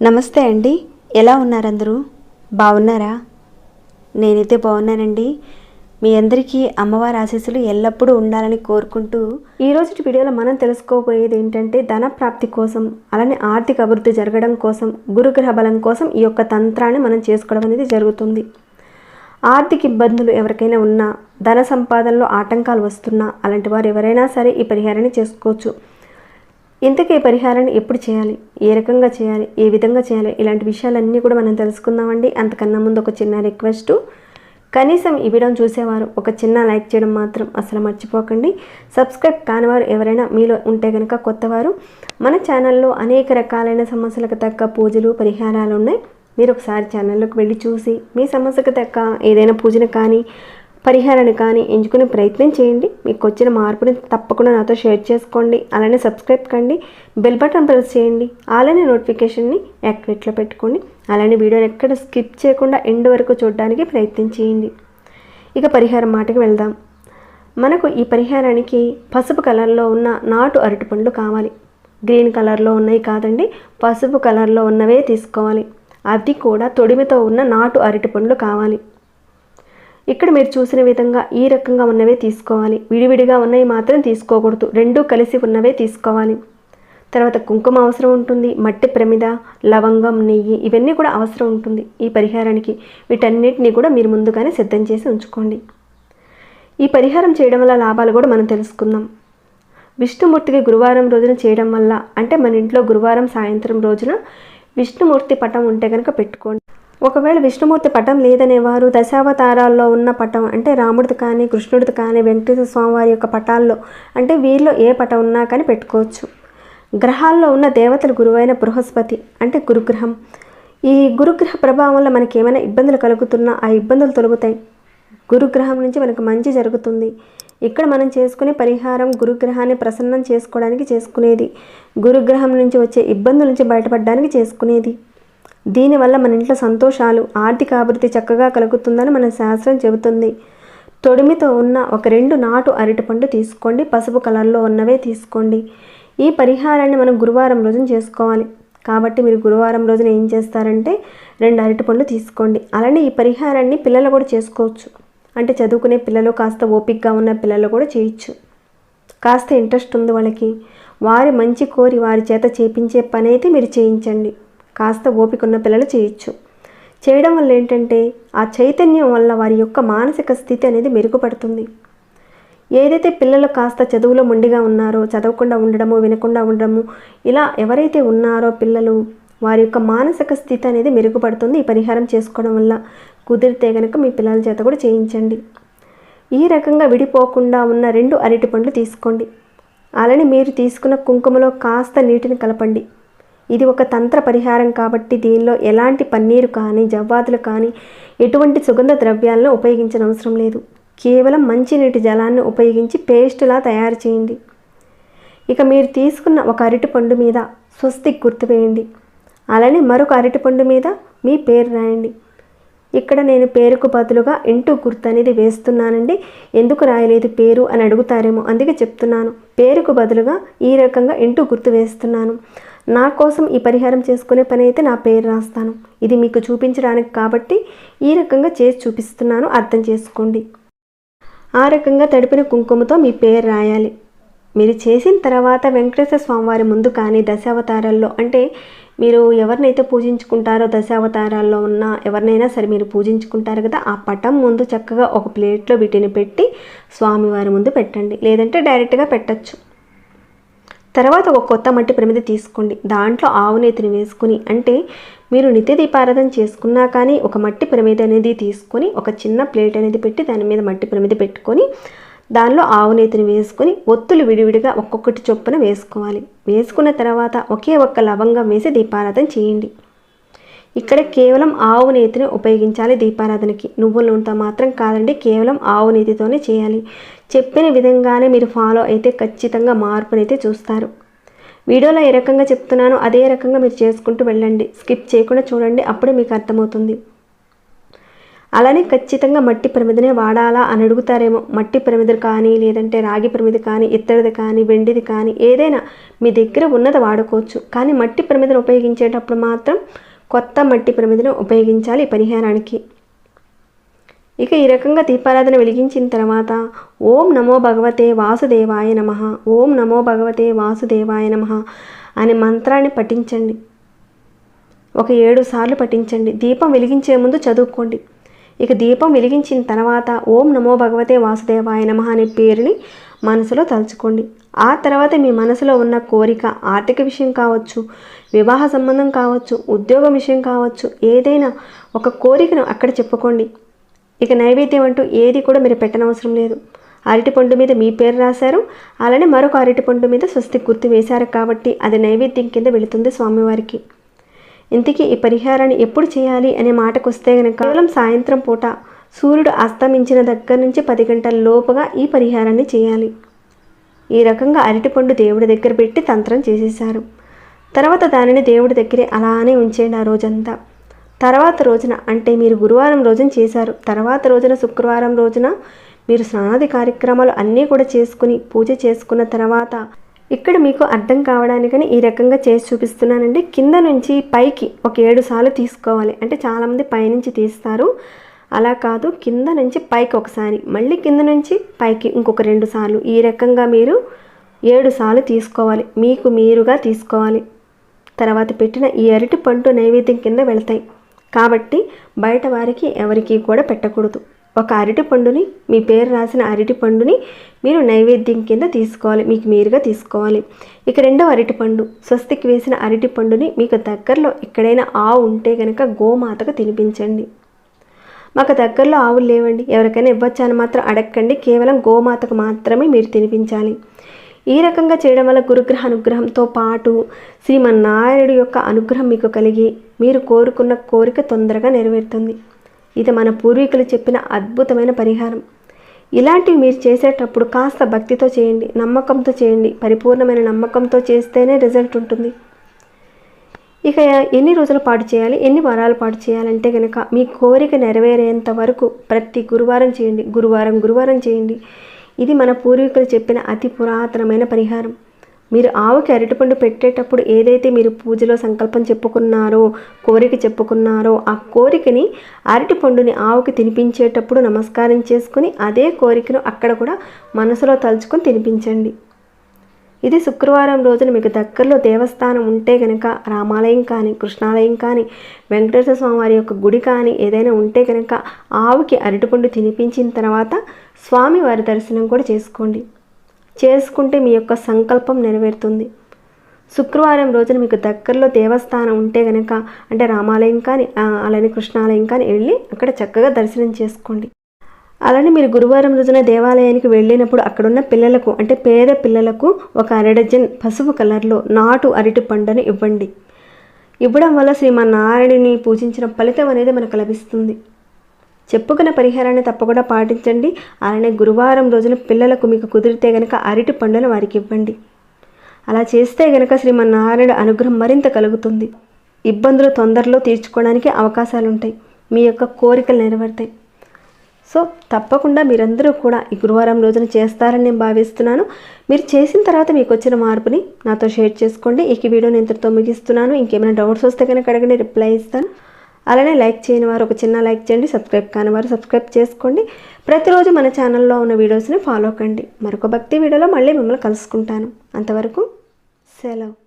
నమస్తే అండి. ఎలా ఉన్నారందరూ? బాగున్నారా? నేనైతే బాగున్నానండి. మీ అందరికీ అమ్మవారి ఆశీస్సులు ఎల్లప్పుడూ ఉండాలని కోరుకుంటూ ఈ వీడియోలో మనం తెలుసుకోబోయేది ఏంటంటే ధన ప్రాప్తి కోసం అలానే ఆర్థిక అభివృద్ధి జరగడం కోసం గురుగ్రహ బలం కోసం ఈ యొక్క తంత్రాన్ని మనం చేసుకోవడం అనేది జరుగుతుంది. ఆర్థిక ఇబ్బందులు ఎవరికైనా ఉన్నా ధన సంపాదనలో ఆటంకాలు వస్తున్నా అలాంటి వారు ఎవరైనా సరే ఈ పరిహారాన్ని చేసుకోవచ్చు. ఇంతకీ ఈ పరిహారాన్ని ఎప్పుడు చేయాలి? ఏ రకంగా చేయాలి? ఏ విధంగా చేయాలి? ఇలాంటి విషయాలన్నీ కూడా మనం తెలుసుకుందామండి. అంతకన్నా ముందు ఒక చిన్న రిక్వెస్ట్. కనీసం ఈ వీడియోని చూసేవారు ఒక చిన్న లైక్ చేయడం మాత్రం అసలు మర్చిపోకండి. సబ్స్క్రైబ్ కానివారు ఎవరైనా మీలో ఉంటే కనుక కొత్తవారు. మన ఛానల్లో అనేక రకాలైన సమస్యలకు తగ్గ పూజలు పరిహారాలు ఉన్నాయి. మీరు ఒకసారి ఛానల్లోకి వెళ్ళి చూసి మీ సమస్యకు తగ్గ ఏదైనా పూజను కానీ పరిహారాన్ని కానీ ఎంచుకునే ప్రయత్నం చేయండి. మీకు వచ్చిన మార్పుని తప్పకుండా నాతో షేర్ చేసుకోండి. అలానే సబ్స్క్రైబ్ కండి. బెల్ బటన్ ప్రెస్ చేయండి. అలానే నోటిఫికేషన్ని యాక్టివేట్లో పెట్టుకోండి. అలానే వీడియోని ఎక్కడ స్కిప్ చేయకుండా ఎండ్ వరకు చూడడానికి ప్రయత్నం చేయండి. ఇక పరిహారం మాటకి వెళ్దాం. మనకు ఈ పరిహారానికి పసుపు కలర్లో ఉన్న నాటు అరటిపండ్లు కావాలి. గ్రీన్ కలర్లో ఉన్నాయి కాదండి పసుపు కలర్లో ఉన్నవే తీసుకోవాలి. అది కూడా తొడిమితో ఉన్న నాటు అరటిపండ్లు కావాలి. ఇక్కడ మీరు చూసిన విధంగా ఈ రకంగా ఉన్నవే తీసుకోవాలి. విడివిడిగా ఉన్నవి మాత్రం తీసుకోకూడదు. రెండూ కలిసి ఉన్నవే తీసుకోవాలి. తర్వాత కుంకుమ అవసరం ఉంటుంది. మట్టి ప్రమిద లవంగం నెయ్యి ఇవన్నీ కూడా అవసరం ఉంటుంది. ఈ పరిహారానికి వీటన్నిటిని కూడా మీరు ముందుగానే సిద్ధం చేసి ఉంచుకోండి. ఈ పరిహారం చేయడం వల్ల లాభాలు కూడా మనం తెలుసుకుందాం. విష్ణుమూర్తికి గురువారం రోజున చేయడం వల్ల అంటే మన ఇంట్లో గురువారం సాయంత్రం రోజున విష్ణుమూర్తి పటం ఉంటే కనుక పెట్టుకోండి. ఒకవేళ విష్ణుమూర్తి పటం లేదనేవారు దశావతారాల్లో ఉన్న పటం అంటే రాముడిది కానీ కృష్ణుడిది కానీ వెంకటేశ్వర స్వామివారి యొక్క పటాల్లో అంటే వీరిలో ఏ పటం ఉన్నా కానీ పెట్టుకోవచ్చు. గ్రహాల్లో ఉన్న దేవతల గురువైన బృహస్పతి అంటే గురుగ్రహం. ఈ గురుగ్రహ ప్రభావం వల్ల మనకి ఏమైనా ఇబ్బందులు కలుగుతున్నా ఆ ఇబ్బందులు తొలగుతాయి. గురుగ్రహం నుంచి మనకు మంచి జరుగుతుంది. ఇక్కడ మనం చేసుకునే పరిహారం గురుగ్రహాన్ని ప్రసన్నం చేసుకోవడానికి చేసుకునేది గురుగ్రహం నుంచి వచ్చే ఇబ్బందుల నుంచి బయటపడడానికి చేసుకునేది. దీనివల్ల మన ఇంట్లో సంతోషాలు ఆర్థిక అభివృద్ధి చక్కగా కలుగుతుందని మన శాస్త్రం చెబుతుంది. తొడిమితో ఉన్న ఒక రెండు నాటు అరటిపండు తీసుకోండి పసుపు కలర్లో ఉన్నవే తీసుకోండి. ఈ పరిహారాన్ని మనం గురువారం రోజున చేసుకోవాలి. కాబట్టి మీరు గురువారం రోజున ఏం చేస్తారంటే రెండు అరటిపండు తీసుకోండి. అలానే ఈ పరిహారాన్ని పిల్లలు కూడా చేసుకోవచ్చు. అంటే చదువుకునే పిల్లలు కాస్త ఓపికగా ఉన్న పిల్లలు కూడా చేయొచ్చు. కాస్త ఇంట్రెస్ట్ ఉంది వాళ్ళకి. వారి మంచి కోరి వారి చేత చేపించే పని అయితే మీరు చేయించండి. కాస్త ఓపిక ఉన్న పిల్లలు చేయొచ్చు. చేయడం వల్ల ఏంటంటే ఆ చైతన్యం వల్ల వారి యొక్క మానసిక స్థితి అనేది మెరుగుపడుతుంది. ఏదైతే పిల్లలు కాస్త చదువులో మొండిగా ఉన్నారో చదవకుండా ఉండడము వినకుండా ఉండడము ఇలా ఎవరైతే ఉన్నారో పిల్లలు వారి యొక్క మానసిక స్థితి అనేది మెరుగుపడుతుంది. ఈ పరిహారం చేసుకోవడం వల్ల కుదిరితే కనుక మీ పిల్లల చేత కూడా చేయించండి. ఈ రకంగా విడిపోకుండా ఉన్న రెండు అరటి పండ్లు తీసుకోండి. అలానే మీరు తీసుకున్న కుంకుమలో కాస్త నీటిని కలపండి. ఇది ఒక తంత్ర పరిహారం కాబట్టి దీనిలో ఎలాంటి పన్నీరు కానీ జవ్వాదులు కానీ ఎటువంటి సుగంధ ద్రవ్యాలను ఉపయోగించిన అవసరం లేదు. కేవలం మంచినీటి జలాన్ని ఉపయోగించి పేస్టులా తయారు చేయండి. ఇక మీరు తీసుకున్న ఒక అరటిపండు మీద స్వస్తిక్ గుర్తు వేయండి. అలానే మరొక అరటిపండు మీద మీ పేరు రాయండి. ఇక్కడ నేను పేరుకు బదులుగా ఇంటూ గుర్తు అనేది వేస్తున్నానండి. ఎందుకు రాయలేదు పేరు అని అడుగుతారేమో అందుకే చెప్తున్నాను. పేరుకు బదులుగా ఈ రకంగా ఇంటూ గుర్తు వేస్తున్నాను. నా కోసం ఈ పరిహారం చేసుకునే పని అయితే నా పేరు రాస్తాను. ఇది మీకు చూపించడానికి కాబట్టి ఈ రకంగా చేసి చూపిస్తున్నాను. అర్థం చేసుకోండి. ఆ రకంగా తడిపిన కుంకుమతో మీ పేరు రాయాలి. మీరు చేసిన తర్వాత వెంకటేశ్వర స్వామివారి ముందు కానీ దశావతారాల్లో అంటే మీరు ఎవరినైతే పూజించుకుంటారో దశావతారాల్లో ఉన్న ఎవరినైనా సరే మీరు పూజించుకుంటారు కదా ఆ పటం ముందు చక్కగా ఒక ప్లేట్లో వీటిని పెట్టి స్వామివారి ముందు పెట్టండి. లేదంటే డైరెక్ట్గా పెట్టచ్చు. తర్వాత ఒక కొత్త మట్టి ప్రమిద తీసుకోండి. దాంట్లో ఆవు నేతిని వేసుకుని అంటే మీరు నిత్య దీపారాధన చేసుకున్నా కానీ ఒక మట్టి ప్రమిద అనేది తీసుకొని ఒక చిన్న ప్లేట్ అనేది పెట్టి దాని మీద మట్టి ప్రమిద పెట్టుకొని దానిలో ఆవు నేతిని వేసుకొని ఒత్తులు విడివిడిగా ఒక్కొక్కటి చొప్పున వేసుకోవాలి. వేసుకున్న తర్వాత ఒకే ఒక్క లవంగం వేసి దీపారాధన చేయండి. ఇక్కడ కేవలం ఆవు నేతిని ఉపయోగించాలి దీపారాధనకి. నువ్వుల నూనెతో మాత్రం కాదండి కేవలం ఆవు నేతితోనే చేయాలి. చెప్పిన విధంగానే మీరు ఫాలో అయితే ఖచ్చితంగా మార్పునైతే చూస్తారు. వీడియోలో ఏ రకంగా చెప్తున్నానో అదే రకంగా మీరు చేసుకుంటూ వెళ్ళండి. స్కిప్ చేయకుండా చూడండి అప్పుడే మీకు అర్థమవుతుంది. అలానే ఖచ్చితంగా మట్టి ప్రమిదనే వాడాలా అని అడుగుతారేమో. మట్టి ప్రమిదలు కానీ లేదంటే రాగి ప్రమిది కానీ ఇత్తడిది కానీ వెండిది కానీ ఏదైనా మీ దగ్గర ఉన్నది వాడుకోవచ్చు. కానీ మట్టి ప్రమిదను ఉపయోగించేటప్పుడు మాత్రం కొత్త మట్టి ప్రమిదను ఉపయోగించాలి ఈ పరిహారానికి. ఇక ఈ రకంగా దీపారాధన వెలిగించిన తర్వాత ఓం నమో భగవతే వాసుదేవాయ నమ. ఓం నమో భగవతే వాసుదేవాయ నమ అనే మంత్రాన్ని పఠించండి. ఒక ఏడు సార్లు పఠించండి. దీపం వెలిగించే ముందు చదువుకోండి. ఇక దీపం వెలిగించిన తర్వాత ఓం నమో భగవతే వాసుదేవాయ నమ అనే పేరుని మనసులో తలుచుకోండి. ఆ తర్వాత మీ మనసులో ఉన్న కోరిక ఆర్థిక విషయం కావచ్చు వివాహ సంబంధం కావచ్చు ఉద్యోగం విషయం కావచ్చు ఏదైనా ఒక కోరికను అక్కడ చెప్పుకోండి. ఇక నైవేద్యం అంటూ ఏది కూడా మీరు పెట్టనవసరం లేదు. అరటిపండు మీద మీ పేరు రాశారు. అలానే మరొక అరటిపండు మీద స్వస్తి గుర్తు వేశారు కాబట్టి అది నైవేద్యం కింద వెళుతుంది స్వామివారికి. ఇంతకీ ఈ పరిహారాన్ని ఎప్పుడు చేయాలి అనే మాటకు వస్తే గనక కేవలం సాయంత్రం పూట సూర్యుడు అస్తమించిన దగ్గర నుంచి పది గంటల లోపుగా ఈ పరిహారాన్ని చేయాలి. ఈ రకంగా అరటిపండు దేవుడి దగ్గర పెట్టి తంత్రం చేసేశారు. తర్వాత దానిని దేవుడి దగ్గరే అలానే ఉంచేయండి ఆ రోజంతా. తర్వాత రోజున అంటే మీరు గురువారం రోజున చేశారు. తర్వాత రోజున శుక్రవారం రోజున మీరు స్నానాది కార్యక్రమాలు అన్నీ కూడా చేసుకుని పూజ చేసుకున్న తర్వాత ఇక్కడ మీకు అర్థం కావడానికని ఈ రకంగా చేసి చూపిస్తున్నానండి. కింద నుంచి పైకి ఒక ఏడు సార్లు తీసుకోవాలి. అంటే చాలామంది పైనుంచి తీస్తారు. అలా కాదు కింద నుంచి పైకి ఒకసారి మళ్ళీ కింద నుంచి పైకి ఇంకొక రెండు సార్లు. ఈ రకంగా మీరు ఏడు సార్లు తీసుకోవాలి. మీకు మీరుగా తీసుకోవాలి. తర్వాత పెట్టిన ఈ అరటి పండు నైవేద్యం కింద వెళ్తాయి. కాబట్టి బయట వారికి ఎవరికి కూడా పెట్టకూడదు. ఒక అరటి పండుని మీ పేరు రాసిన అరటి పండుని మీరు నైవేద్యం కింద తీసుకోవాలి మీకు మీరుగా తీసుకోవాలి. ఇక రెండవ అరటి పండు స్వస్తికి వేసిన అరటి పండుని మీకు దగ్గరలో ఎక్కడైనా ఆవు ఉంటే కనుక గోమాతకు తినిపించండి. మాకు దగ్గరలో ఆవులు లేవండి ఎవరికైనా ఇవ్వచ్చా అని మాత్రం అడగండి కేవలం గోమాతకు మాత్రమే మీరు తినిపించాలి. ఈ రకంగా చేయడం వల్ల గురుగ్రహ అనుగ్రహంతో పాటు శ్రీమన్నారాయణుడు యొక్క అనుగ్రహం మీకు కలిగి మీరు కోరుకున్న కోరిక తొందరగా నెరవేరుతుంది. ఇది మన పూర్వీకులు చెప్పిన అద్భుతమైన పరిహారం. ఇలాంటివి మీరు చేసేటప్పుడు కాస్త భక్తితో చేయండి నమ్మకంతో చేయండి పరిపూర్ణమైన నమ్మకంతో చేస్తేనే రిజల్ట్ ఉంటుంది. ఇక ఎన్ని రోజుల పాటు చేయాలి ఎన్ని వారాల పాటు చేయాలంటే కనుక మీ కోరిక నెరవేరేంత వరకు ప్రతి గురువారం చేయండి గురువారం గురువారం చేయండి. ఇది మన పూర్వీకులు చెప్పిన అతి పురాతనమైన పరిహారం. మీరు ఆవుకి అరటిపండు పెట్టేటప్పుడు ఏదైతే మీరు పూజలో సంకల్పం చెప్పుకున్నారో కోరిక చెప్పుకున్నారో ఆ కోరికని అరటిపండుని ఆవుకి తినిపించేటప్పుడు నమస్కారం చేసుకుని అదే కోరికను అక్కడ కూడా మనసులో తలుచుకొని తినిపించండి. ఇది శుక్రవారం రోజున మీకు దగ్గరలో దేవస్థానం ఉంటే కనుక రామాలయం కానీ కృష్ణాలయం కానీ వెంకటేశ్వర స్వామి వారి యొక్క గుడి కానీ ఏదైనా ఉంటే కనుక ఆవుకి అరటిపండు తినిపించిన తర్వాత స్వామి వారి దర్శనం కూడా చేసుకోండి. చేసుకుంటే మీ యొక్క సంకల్పం నెరవేరుతుంది. శుక్రవారం రోజున మీకు దగ్గరలో దేవస్థానం ఉంటే కనుక అంటే రామాలయం కానీ అలానే కృష్ణాలయం కానీ వెళ్ళి అక్కడ చక్కగా దర్శనం చేసుకోండి. అలానే మీరు గురువారం రోజున దేవాలయానికి వెళ్ళినప్పుడు అక్కడున్న పిల్లలకు అంటే పేద పిల్లలకు ఒక అరడజన్ పసుపు కలర్లో నాటు అరటి పండును ఇవ్వండి. ఇవ్వడం వల్ల శ్రీమన్నారాయణుని పూజించిన ఫలితం అనేది మనకు లభిస్తుంది. చెప్పుకున్న పరిహారాన్ని తప్పకుండా పాటించండి. అలానే గురువారం రోజున పిల్లలకు మీకు కుదిరితే గనక అరటి పండును వారికి ఇవ్వండి. అలా చేస్తే గనక శ్రీమన్నారాయణ అనుగ్రహం మరింత కలుగుతుంది. ఇబ్బందులు తొందరలో తీర్చుకోవడానికి అవకాశాలు ఉంటాయి మీ యొక్క కోరికలు నెరవేరుతాయి. సో తప్పకుండా మీరందరూ కూడా ఈ గురువారం రోజున చేస్తారని నేను భావిస్తున్నాను. మీరు చేసిన తర్వాత మీకు వచ్చిన మార్పుని నాతో షేర్ చేసుకోండి. ఈ వీడియోని ఇంతటితో ముగిస్తున్నాను. ఇంకేమైనా డౌట్స్ వస్తే కనుక అడగండి రిప్లై ఇస్తాను. అలానే లైక్ చేయని వారు ఒక చిన్న లైక్ చేయండి సబ్స్క్రైబ్ కాని వారు సబ్స్క్రైబ్ చేసుకోండి. ప్రతిరోజు మన ఛానల్లో ఉన్న వీడియోస్ని ఫాలో కండి. మరొక భక్తి వీడియోలో మళ్ళీ మిమ్మల్ని కలుసుకుంటాను. అంతవరకు సెలవు.